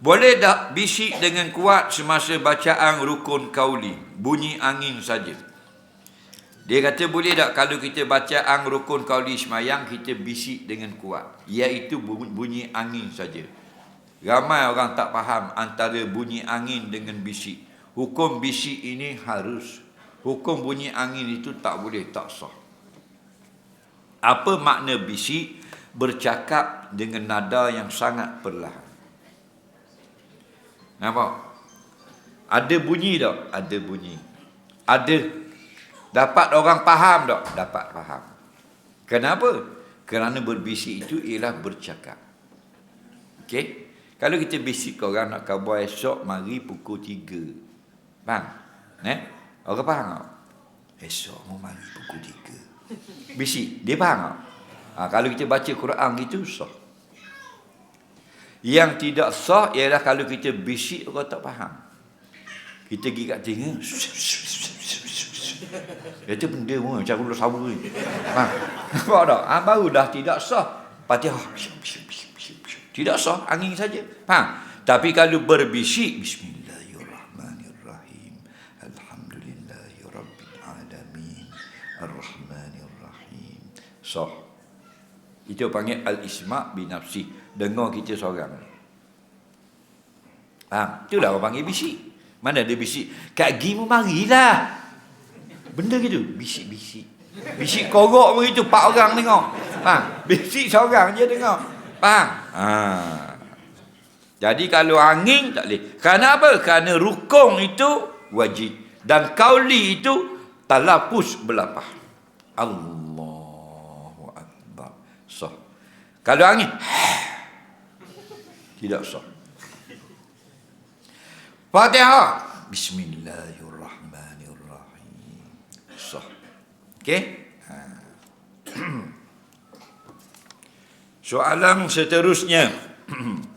Boleh tak bisik dengan kuat semasa bacaan rukun kauli? Bunyi angin saja. Dia kata boleh tak kalau kita bacaan rukun kauli semayang kita bisik dengan kuat. Iaitu bunyi angin saja. Ramai orang tak faham antara bunyi angin dengan bisik. Hukum bisik ini harus. Hukum bunyi angin itu tak boleh, tak sah. Apa makna bisik? Bercakap dengan nada yang sangat perlahan. Nampak? Ada bunyi tak? Ada bunyi. Ada. Dapat orang faham tak? Dapat faham. Kenapa? Kerana berbisik itu ialah bercakap. Okey? Kalau kita bisik ke orang nak khabar esok, mari pukul 3. Faham? Eh? Orang faham tak? Esok mau mari pukul 3. Bisik. Dia faham tak? Ha, kalau kita baca Quran gitu, sah. Yang tidak sah ialah kalau kita bisik orang tak faham. Kita pergi kat telinga. Itu benda pun macam ular sabu ni. Ha. Nampak tak? Ha, baru dah tidak sah. Fatihah. Tidak sah. Angin saja. Ha. Tapi kalau berbisik. Bismillahirrahmanirrahim. Alhamdulillahirrabbilalamin. Ar-Rahmanirrahim. Sah. Itu panggil al-isma' binafsi. Dengar kita seorang. Ha, itulah orang panggil bisik. Mana dia bisik? Kak Gimu marilah. Benda gitu. Bisik-bisik. Bisik korok begitu. Pak orang tengok. Ha, bisik seorang je tengok. Faham? Ha. Jadi kalau angin tak boleh. Kerana apa? Kerana rukung itu wajib. Dan kauli itu talapus belapah. Akbar. Sah. Kalau angin tidak sah. Fatihah. Bismillahirrahmanirrahim. Sah. Okey? Ha. Soalan seterusnya.